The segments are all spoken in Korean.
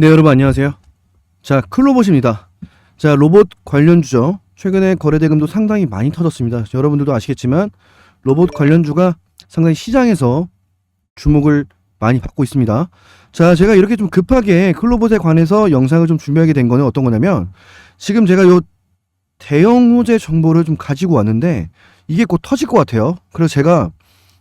네, 여러분 안녕하세요. 자, 클로봇입니다. 자, 로봇 관련주죠. 최근에 거래 대금도 상당히 많이 터졌습니다. 여러분들도 아시겠지만 로봇 관련주가 상당히 시장에서 주목을 많이 받고 있습니다. 자, 제가 이렇게 좀 급하게 클로봇에 관해서 영상을 좀 준비하게 된 거는 어떤 거냐면 지금 제가 요 대형 호재 정보를 좀 가지고 왔는데 이게 곧 터질 것 같아요. 그래서 제가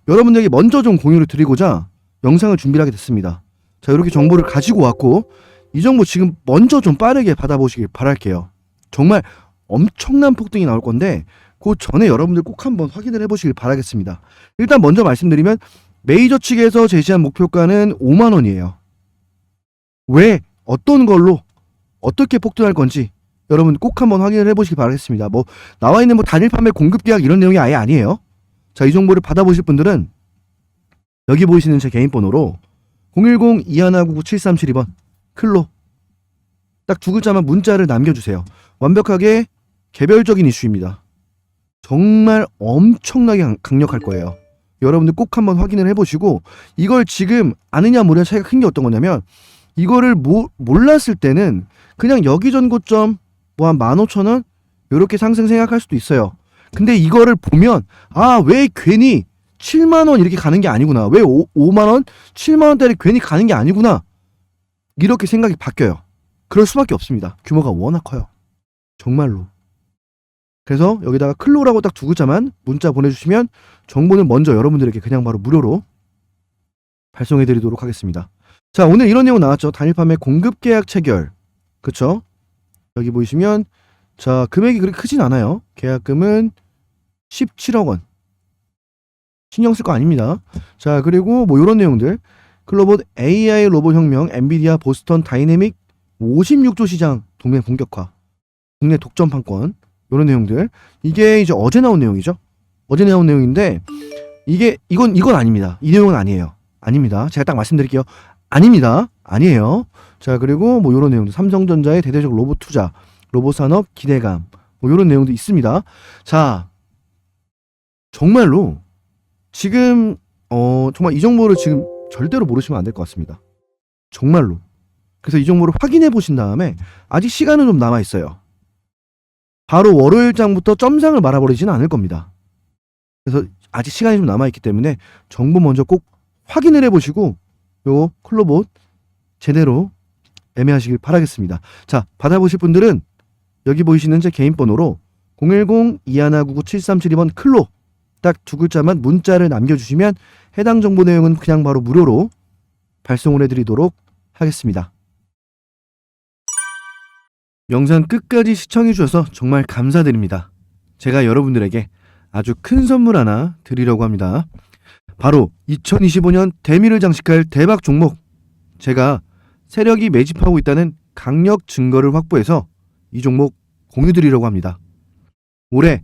여러분들에게 먼저 좀 공유를 드리고자 영상을 준비를 하게 됐습니다. 자, 이렇게 정보를 가지고 왔고 이 정보 지금 먼저 좀 빠르게 받아보시길 바랄게요. 정말 엄청난 폭등이 나올 건데 그 전에 여러분들 꼭 한번 확인을 해보시길 바라겠습니다. 일단 먼저 말씀드리면 메이저 측에서 제시한 목표가는 5만 원이에요. 왜 어떤 걸로 어떻게 폭등할 건지 여러분 꼭 한번 확인을 해보시길 바라겠습니다. 뭐 나와 있는 뭐 단일 판매 공급 계약 이런 내용이 아예 아니에요. 자 이 정보를 받아보실 분들은 여기 보이시는 제 개인 번호로 010-2199-7372번 클로 딱 두 글자만 문자를 남겨주세요. 완벽하게 개별적인 이슈입니다. 정말 엄청나게 강- 강력할 거예요. 여러분들 꼭 한번 확인을 해보시고 이걸 지금 아느냐 모르냐 차이가 큰 게 어떤 거냐면 이거를 모, 몰랐을 때는 그냥 여기 전 고점 뭐 한 15,000원 이렇게 상승 생각할 수도 있어요. 근데 이거를 보면 아 왜 괜히 7만 원 이렇게 가는 게 아니구나. 왜 5, 5만 원, 7만 원대를 괜히 가는 게 아니구나. 이렇게 생각이 바뀌어요. 그럴 수밖에 없습니다. 규모가 워낙 커요. 정말로. 그래서 여기다가 클로라고 딱 두 글자만 문자 보내주시면 정보는 먼저 여러분들에게 그냥 바로 무료로 발송해 드리도록 하겠습니다. 자, 오늘 이런 내용 나왔죠. 단일 판매 공급 계약 체결. 그쵸? 여기 보이시면 자, 금액이 그렇게 크진 않아요. 계약금은 17억 원. 신경 쓸 거 아닙니다. 자, 그리고 뭐 이런 내용들. 클로봇 AI 로봇 혁명, 엔비디아 보스턴 다이내믹 56조 시장 동맹 본격화. 국내 독점 판권. 이런 내용들. 이게 이제 어제 나온 내용이죠. 어제 나온 내용인데 이게 이건 이건 아닙니다. 이 내용은 아니에요. 아닙니다. 제가 딱 말씀드릴게요. 아닙니다. 아니에요. 자, 그리고 뭐 이런 내용들. 삼성전자의 대대적 로봇 투자, 로봇 산업 기대감. 뭐 이런 내용도 있습니다. 자, 정말로 지금 어 정말 이 정보를 지금 절대로 모르시면 안 될 것 같습니다. 정말로. 그래서 이 정보를 확인해 보신 다음에 아직 시간은 좀 남아 있어요. 바로 월요일장부터 점상을 말아버리지는 않을 겁니다. 그래서 아직 시간이 좀 남아 있기 때문에 정보 먼저 꼭 확인을 해 보시고 요 클로봇 제대로 애매하시길 바라겠습니다. 자, 받아보실 분들은 여기 보이시는 제 개인 번호로 010-2199-7372번 클로 딱 두 글자만 문자를 남겨주시면 해당 정보 내용은 그냥 바로 무료로 발송을 해드리도록 하겠습니다. 영상 끝까지 시청해주셔서 정말 감사드립니다. 제가 여러분들에게 아주 큰 선물 하나 드리려고 합니다. 바로 2025년 대미를 장식할 대박 종목. 제가 세력이 매집하고 있다는 강력 증거를 확보해서 이 종목 공유 드리려고 합니다. 올해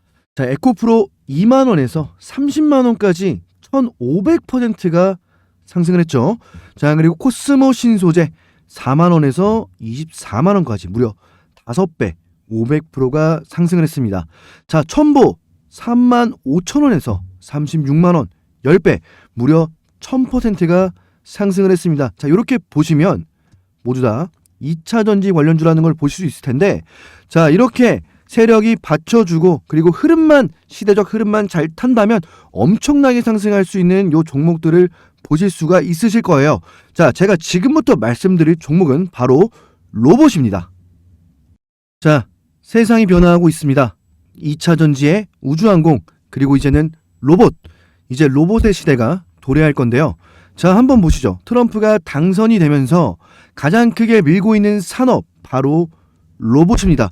자, 에코프로 2만 원에서 30만 원까지 1,500%가 상승을 했죠. 자, 그리고 코스모 신소재 4만 원에서 24만 원까지 무려 5배 500%가 상승을 했습니다. 자, 첨보 3만 5천 원에서 36만 원 10배 무려 1000%가 상승을 했습니다. 자, 이렇게 보시면 모두 다 2차 전지 관련주라는 걸 보실 수 있을 텐데 자, 이렇게 세력이 받쳐주고 그리고 흐름만 시대적 흐름만 잘 탄다면 엄청나게 상승할 수 있는 요 종목들을 보실 수가 있으실 거예요. 자, 제가 지금부터 말씀드릴 종목은 바로 로봇입니다. 자, 세상이 변화하고 있습니다. 2차 전지의 우주항공 그리고 이제는 로봇 이제 로봇의 시대가 도래할 건데요. 자, 한번 보시죠. 트럼프가 당선이 되면서 가장 크게 밀고 있는 산업 바로 로봇입니다.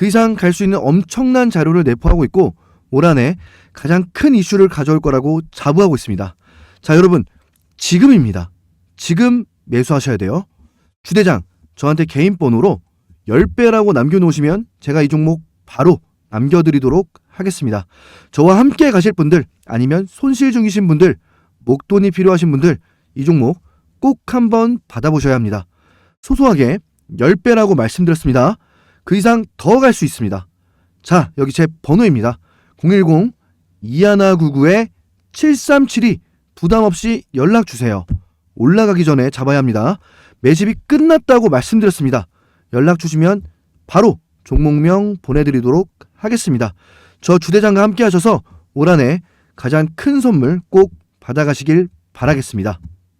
그 이상 갈 수 있는 엄청난 자료를 내포하고 있고 올 한해 가장 큰 이슈를 가져올 거라고 자부하고 있습니다. 자 여러분 지금입니다. 지금 매수하셔야 돼요. 주대장, 저한테 개인 번호로 10배라고 남겨놓으시면 제가 이 종목 바로 남겨드리도록 하겠습니다. 저와 함께 가실 분들, 아니면 손실 중이신 분들, 목돈이 필요하신 분들, 이 종목 꼭 한번 받아보셔야 합니다. 소소하게 10배라고 말씀드렸습니다. 그 이상 더 갈 수 있습니다. 자, 여기 제 번호입니다. 010-2199-7372 부담 없이 연락 주세요. 올라가기 전에 잡아야 합니다. 매집이 끝났다고 말씀드렸습니다. 연락 주시면 바로 종목명 보내드리도록 하겠습니다. 저 주대장과 함께 하셔서 올 한 해 가장 큰 선물 꼭 받아가시길 바라겠습니다.